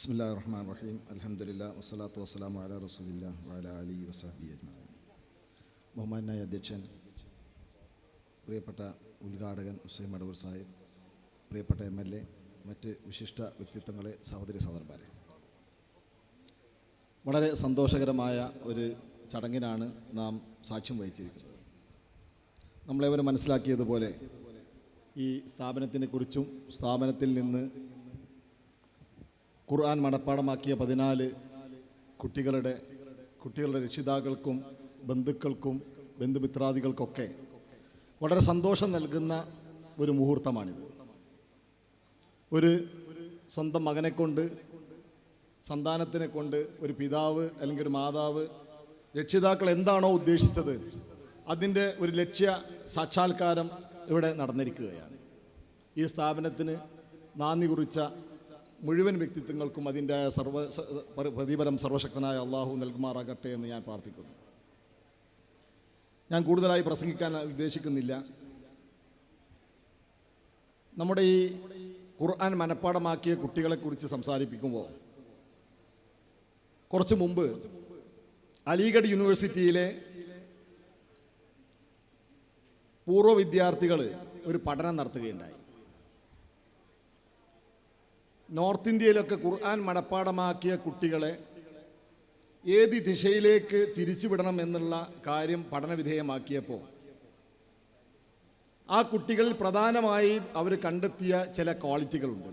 ബിസ്മില്ലാ റഹ്മാൻ റഹീം അലഹമുല്ല വസ്സലാത്തു വസ്സലാം അല റസൂലില്ല വാല അലി വസാബി അജ്മാൻ ബഹുമാനായ അധ്യക്ഷൻ പ്രിയപ്പെട്ട ഉദ്ഘാടകൻ ഹുസൈൻ മടവൂർ സാഹിബ് പ്രിയപ്പെട്ട എം എൽ എ മറ്റ് വിശിഷ്ട വ്യക്തിത്വങ്ങളെ സഹോദരി സഹോദരന്മാരെ. വളരെ സന്തോഷകരമായ ഒരു ചടങ്ങിനാണ് നാം സാക്ഷ്യം വഹിച്ചിരിക്കുന്നത്. നമ്മളെവർ മനസ്സിലാക്കിയതുപോലെ ഈ സ്ഥാപനത്തിനെക്കുറിച്ചും സ്ഥാപനത്തിൽ നിന്ന് ഖുർആൻ മനഃപ്പാടമാക്കിയ പതിനാല് കുട്ടികളുടെ കുട്ടികളുടെ രക്ഷിതാക്കൾക്കും ബന്ധുക്കൾക്കും ബന്ധുമിത്രാദികൾക്കൊക്കെ വളരെ സന്തോഷം നൽകുന്ന ഒരു മുഹൂർത്തമാണിത്. ഒരു സ്വന്തം മകനെ കൊണ്ട് സന്താനത്തിനെ കൊണ്ട് ഒരു പിതാവ് അല്ലെങ്കിൽ ഒരു മാതാവ് രക്ഷിതാക്കൾ എന്താണോ ഉദ്ദേശിച്ചത് അതിന്റെ ഒരു ലക്ഷ്യ സാക്ഷാത്കാരം ഇവിടെ നടന്നിരിക്കുകയാണ്. ഈ സ്ഥാപനത്തിന് നാന്ദി കുറിച്ച മുഴുവൻ വ്യക്തിത്വങ്ങൾക്കും അതിന്റെ സർവ പ്രതിഫലം സർവശക്തനായ അള്ളാഹു നൽകുമാറാകട്ടെ എന്ന് ഞാൻ പ്രാർത്ഥിക്കുന്നു. ഞാൻ കൂടുതലായി പ്രസംഗിക്കാൻ ഉദ്ദേശിക്കുന്നില്ല. നമ്മുടെ ഈ ഖുർആൻ മനഃപ്പാടമാക്കിയ കുട്ടികളെക്കുറിച്ച് സംസാരിപ്പിക്കുമ്പോൾ കുറച്ച് മുമ്പ് അലിഗഡ് യൂണിവേഴ്സിറ്റിയിലെ പൂർവ വിദ്യാർത്ഥികൾ ഒരു പഠനം നടത്തുകയുണ്ടായി. നോർത്ത് ഇന്ത്യയിലൊക്കെ ഖുർആൻ മടപ്പാടമാക്കിയ കുട്ടികളെ ഏത് ദിശയിലേക്ക് തിരിച്ചുവിടണം എന്നുള്ള കാര്യം പഠനവിധേയമാക്കിയപ്പോൾ ആ കുട്ടികളിൽ പ്രധാനമായി അവർ കണ്ടെത്തിയ ചില ക്വാളിറ്റികളുണ്ട്.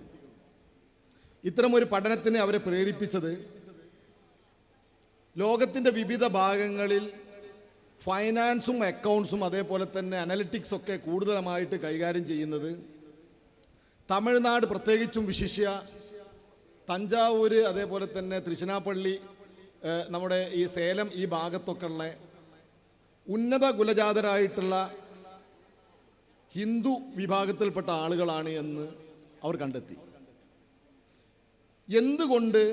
ഇത്തരമൊരു പഠനത്തിന് അവരെ പ്രേരിപ്പിച്ചത് ലോകത്തിന്റെ വിവിധ ഭാഗങ്ങളിൽ ഫൈനാൻസും അക്കൗണ്ട്സും അതേപോലെ തന്നെ അനലിറ്റിക്സ് ഒക്കെ കൂടുതലായിട്ട് കൈകാര്യം ചെയ്യുന്നത് തമിഴ്നാട് പ്രത്യേകിച്ചും വിശിഷ്യ. തഞ്ചാവൂര് അതേപോലെ തന്നെ തൃശ്ശിനാപ്പള്ളി നമ്മുടെ ഈ സേലം ഈ ഭാഗത്തൊക്കെ ഉള്ള ഉന്നത കുലജാതരായിട്ടുള്ള ഹിന്ദു വിഭാഗത്തിൽപ്പെട്ട ആളുകളാണ് എന്ന് അവർ കണ്ടെത്തി. എന്തുകൊണ്ട്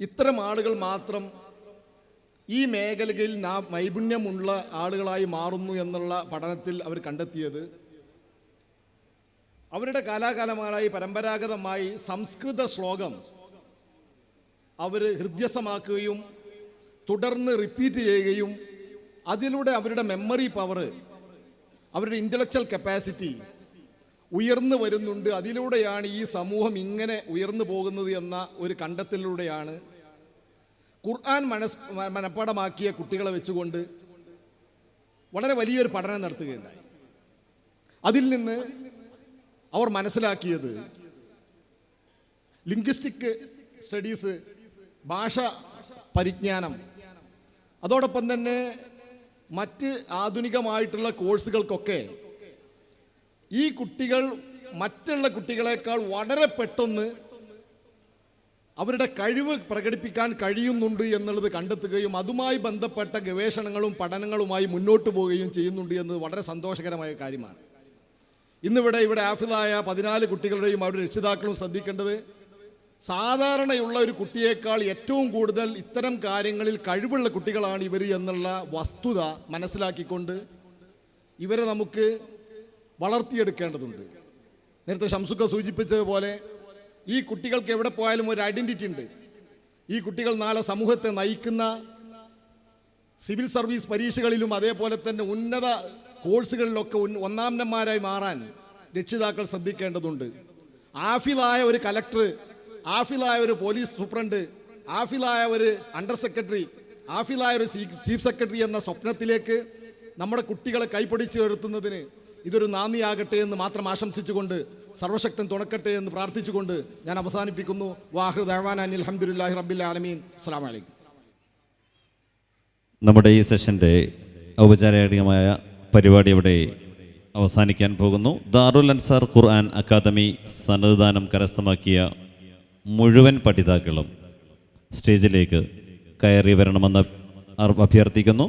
ഇത്തരം ആളുകൾ മാത്രം ഈ മേഖലയിൽ നാ നൈപുണ്യമുള്ള ആളുകളായി മാറുന്നു എന്നുള്ള പഠനത്തിൽ അവർ കണ്ടെത്തിയത്? അവരുടെ കാലാകാലങ്ങളായി പരമ്പരാഗതമായി സംസ്കൃത ശ്ലോകം അവർ ഹൃദ്യസമാക്കുകയും തുടർന്ന് റിപ്പീറ്റ് ചെയ്യുകയും അതിലൂടെ അവരുടെ മെമ്മറി പവർ അവരുടെ ഇന്റലക്ച്വൽ കപ്പാസിറ്റി ഉയർന്നു വരുന്നുണ്ട്. അതിലൂടെയാണ് ഈ സമൂഹം ഇങ്ങനെ ഉയർന്നു പോകുന്നത് എന്ന ഒരു കണ്ടെത്തലിലൂടെയാണ് ഖുർആൻ മനസ് മനപ്പാടമാക്കിയ കുട്ടികളെ വെച്ചുകൊണ്ട് വളരെ വലിയൊരു പഠനം നടത്തുകയുണ്ടായി. അതിൽ നിന്ന് അവർ മനസ്സിലാക്കിയത് ലിംഗ്വിസ്റ്റിക് സ്റ്റഡീസ് ഭാഷ പരിജ്ഞാനം. അതോടൊപ്പം തന്നെ മറ്റ് ആധുനികമായിട്ടുള്ള കോഴ്സുകൾക്കൊക്കെ ഈ കുട്ടികൾ മറ്റുള്ള കുട്ടികളെക്കാൾ വളരെ പെട്ടെന്ന് അവരുടെ കഴിവ് പ്രകടിപ്പിക്കാൻ കഴിയുന്നുണ്ട് എന്നുള്ളത് കണ്ടെത്തുകയും അതുമായി ബന്ധപ്പെട്ട ഗവേഷണങ്ങളും പഠനങ്ങളുമായി മുന്നോട്ട് പോവുകയും ചെയ്യുന്നുണ്ട് എന്നത് വളരെ സന്തോഷകരമായ കാര്യമാണ്. ഇന്നിവിടെ ഇവിടെ ആഫിലായ പതിനാല് കുട്ടികളുടെയും അവരുടെ രക്ഷിതാക്കളും ശ്രദ്ധിക്കേണ്ടത് സാധാരണയുള്ള ഒരു കുട്ടിയേക്കാൾ ഏറ്റവും കൂടുതൽ ഇത്തരം കാര്യങ്ങളിൽ കഴിവുള്ള കുട്ടികളാണ് ഇവർ എന്നുള്ള വസ്തുത മനസ്സിലാക്കിക്കൊണ്ട് ഇവരെ നമുക്ക് വളർത്തിയെടുക്കേണ്ടതുണ്ട്. നേരത്തെ ഷംസുക്ക സൂചിപ്പിച്ചതുപോലെ ഈ കുട്ടികൾക്ക് എവിടെ പോയാലും ഒരു ഐഡന്റിറ്റി ഉണ്ട്. ഈ കുട്ടികൾ നാളെ സമൂഹത്തെ നയിക്കുന്ന സിവിൽ സർവീസ് പരീക്ഷകളിലും അതേപോലെ തന്നെ ഉന്നത കോഴ്സുകളിലൊക്കെ ഒന്നാംനന്മാരായി മാറാൻ രക്ഷിതാക്കൾ ശ്രദ്ധിക്കേണ്ടതുണ്ട്. ആഫിലായ ഒരു കലക്ടർ ആഫിലായ ഒരു പോലീസ് സൂപ്രണ്ട് ആഫിലായ ഒരു അണ്ടർ സെക്രട്ടറി ആഫിലായ ഒരു ചീഫ് സെക്രട്ടറി എന്ന സ്വപ്നത്തിലേക്ക് നമ്മുടെ കുട്ടികളെ കൈപിടിച്ച് ഉയർത്തുന്നതിന് ഇതൊരു നാന്ദിയാകട്ടെ എന്ന് മാത്രം ആശംസിച്ചുകൊണ്ട് സർവശക്തൻ തുണക്കട്ടെ എന്ന് പ്രാർത്ഥിച്ചുകൊണ്ട് ഞാൻ അവസാനിപ്പിക്കുന്നു. വാഹൃദ് അഹ്വാൻ അലഹമുല്ലാഹി റബ്ബിൽ ആലമീൻ. അസ്സാം വലൈക്കും നമ്മുടെ ഈ സെഷന്റെ ഔപചാരികമായ പരിപാടി ഇവിടെ അവസാനിക്കാൻ പോകുന്നു. ദാറുൽ അൻസാർ ഖുർആൻ അക്കാദമി സന്നദ്ധാനം കരസ്ഥമാക്കിയ മുഴുവൻ പഠിതാക്കളും സ്റ്റേജിലേക്ക് കയറി വരണമെന്ന് അഭ്യർത്ഥിക്കുന്നു.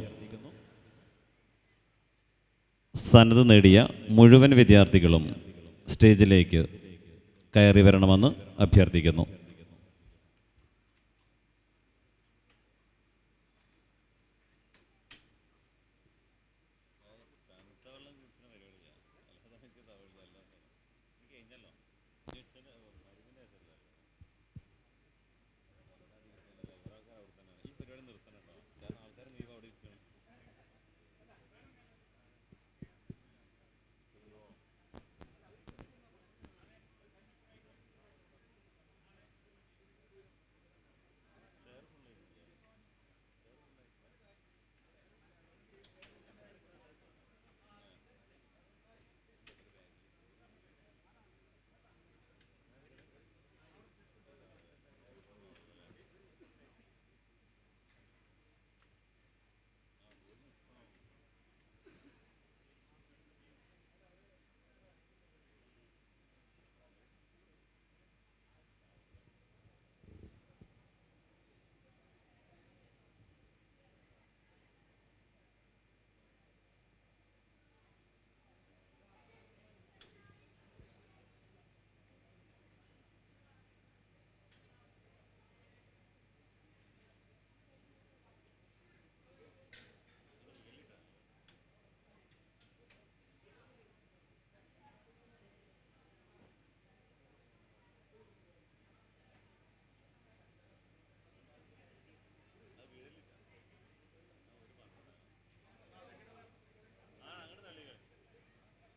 സന്നദ്ധ നേടിയ മുഴുവൻ വിദ്യാർത്ഥികളും സ്റ്റേജിലേക്ക് കയറി വരണമെന്ന് അഭ്യർത്ഥിക്കുന്നു.